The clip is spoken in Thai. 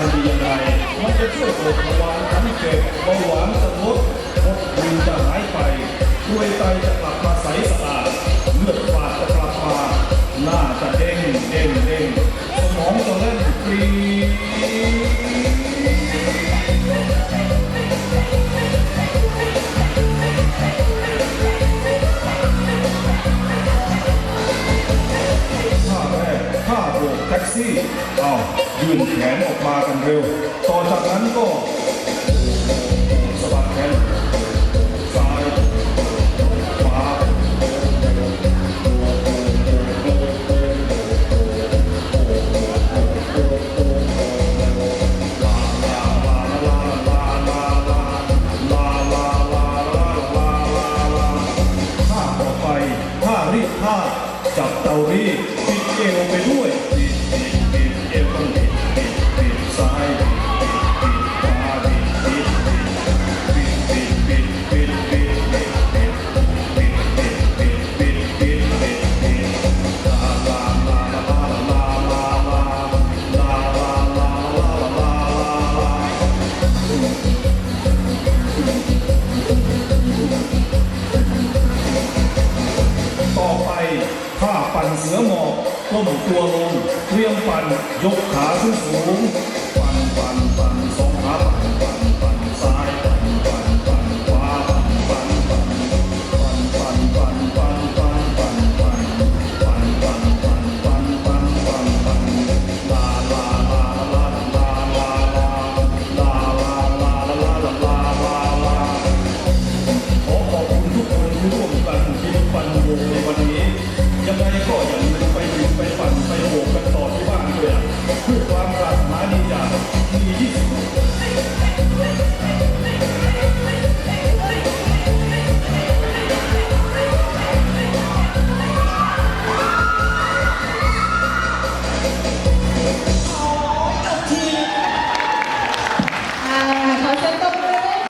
มันดียังไงมันจะช่วยปลดเบาวานทำให้เก็บเบาหวานจะลดพดวินจะหายไปกล้วยไตจะกลับมาใสสะอาดเลือดฝาดจะกลับมาหน้าจะเด้งเด้งเด้งสมองจะเล่นปรีท่าแรกท่าโบกแท็กซี่อ้าว ยื่นแขนออกมากันเร็ว ต่อจากนั้นก็สะบัดแขนซ้ายขวาท่าต่อไปท่ารีดผ้าจับเตารีดปิดเอวไปด้วย ข้าปั่นเสือหมอบก้มตัวลงเรียมปั่นยกขาขึ้นสูงปั่นปั่นปั่นสองขาปั่นปั่นปั่นซ้ายปั่นปั่นปั่นขวาปั่นปั่นปั่นปั่นปั่นปั่นปั่นปั่นปั่นปั่นปั่นปั่นปั่นปั่นปั่นปั่นปั่นลาลาลาลาลาลาลาลาลาลาลาลาลาลาลาขอขอบคุณทุกคนที่ร่วมกันที่ปั่นโยในวันนี้ Яка ніколи.